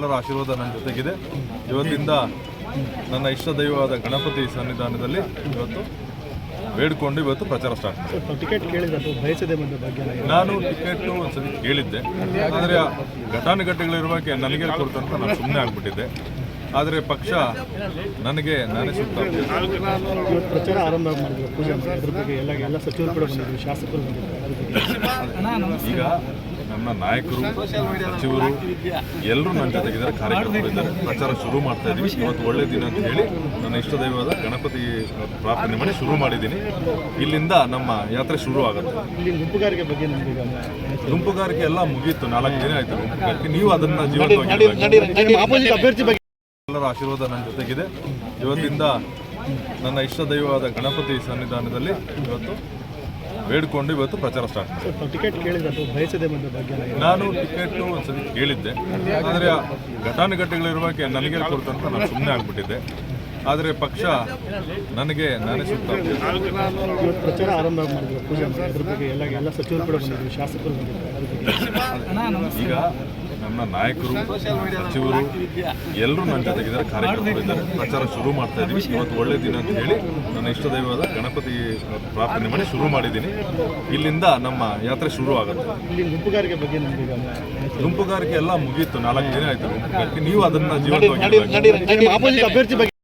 ಎಲ್ಲರ ಆಶೀರ್ವಾದ ನನ್ನ ಜೊತೆಗಿದೆ. ಇವತ್ತಿಂದ ನನ್ನ ಇಷ್ಟ ದೈವವಾದ ಗಣಪತಿ ಸನ್ನಿಧಾನದಲ್ಲಿ ಇವತ್ತು ಬೇಡ್ಕೊಂಡು ಇವತ್ತು ಪ್ರಚಾರ ಸ್ಟಾರ್ಟ್ ಟಿಕೆಟ್ ಬಯಸದೆ ಬಗ್ಗೆ ನಾನು ಟಿಕೆಟ್ ಒಂದ್ಸರಿ ಕೇಳಿದ್ದೆ. ಆದರೆ ಘಟಾನುಘಟಿಗಳಿರುವಾಗ ನನಗೆ ಕೊಡ್ತಂತ ನಾನು ಸುಮ್ಮನೆ ಆಗ್ಬಿಟ್ಟಿದ್ದೆ. ಆದರೆ ಪಕ್ಷ ನನಗೆ ನಾನೇ ಸೂಕ್ತ ಇವತ್ತು ಪ್ರಚಾರ ಆರಂಭ ಮಾಡಿದ್ರು ಈಗ ನಮ್ಮ ನಾಯಕರು ಸಚಿವರು ಎಲ್ಲರೂ ನನ್ನ ಜೊತೆಗಿದ್ದಾರೆ ಕಾರ್ಯಕರ್ತರು ಇದ್ದಾರೆ. ಪ್ರಚಾರ ಶುರು ಮಾಡ್ತಾ ಇದ್ದೀವಿ ಇವತ್ತು ಒಳ್ಳೆ ದಿನ ಅಂತ ಹೇಳಿ ನನ್ನ ಇಷ್ಟ ದೈವದ ಗಣಪತಿ ಪ್ರಾರ್ಥನೆ ಮಾಡಿ ಶುರು ಮಾಡಿದ್ದೀನಿ. ಇಲ್ಲಿಂದ ನಮ್ಮ ಯಾತ್ರೆ ಶುರು ಆಗುತ್ತೆ. ಗುಂಪುಗಾರಿಕೆ ಎಲ್ಲ ಮುಗೀತು. ನಾಲ್ಕು ದಿನ ಆಯ್ತು ಗುಂಪುಗಾರಿಕೆ. ನೀವು ಅದನ್ನ ಬಗ್ಗೆ ಎಲ್ಲರ ಆಶೀರ್ವಾದ ನನ್ನ ಜೊತೆಗಿದೆ. ಇವತ್ತಿಂದ ನನ್ನ ಇಷ್ಟ ದೈವವಾದ ಗಣಪತಿ ಸನ್ನಿಧಾನದಲ್ಲಿ ಇವತ್ತು ಬೇಡ್ಕೊಂಡು ಇವತ್ತು ಪ್ರಚಾರ ಸ್ಟಾರ್ಟ್ ಸರ್ ಟಿಕೆಟ್ ಬಯಸದೆ ಬಗ್ಗೆ ನಾನು ಟಿಕೆಟ್ ಒಂದ್ಸತಿ ಕೇಳಿದ್ದೆ. ಆದರೆ ಘಟಾನುಘಟಿಗಳಿರುವಾಗ ನನಗೆ ಕೊಡ್ತಂತ ನಾನು ಸುಮ್ಮನೆ ಆಗ್ಬಿಟ್ಟಿದ್ದೆ. ಆದರೆ ಪಕ್ಷ ನನಗೆ ನಾನೇ ಈಗ ನಮ್ಮ ನಾಯಕರು ಸಚಿವರು ಎಲ್ಲರೂ ನನ್ನ ಜೊತೆಗಿದ್ದಾರೆ ಕಾರ್ಯಕರ್ತರು ಇದ್ದಾರೆ ಪ್ರಚಾರ ಶುರು ಮಾಡ್ತಾ ಇದ್ದೀವಿ ಇವತ್ತು ಒಳ್ಳೆ ದಿನ ಅಂತ ಹೇಳಿ ನನ್ನ ಇಷ್ಟ ದೈವದ ಗಣಪತಿ ಪ್ರಾರ್ಥನೆ ಮಾಡಿ ಶುರು ಮಾಡಿದ್ದೀನಿ. ಇಲ್ಲಿಂದ ನಮ್ಮ ಯಾತ್ರೆ ಶುರು ಆಗುತ್ತೆ ಗುಂಪುಗಾರಿಕೆ ಬಗ್ಗೆ ಗುಂಪುಗಾರಿಕೆ ಎಲ್ಲ ಮುಗೀತು. ನಾಲ್ಕು ದಿನ ಆಯ್ತು ಗುಂಪುಗಾರಿಕೆ. ನೀವು ಅದನ್ನ ಜೀವಂತವಾಗಿ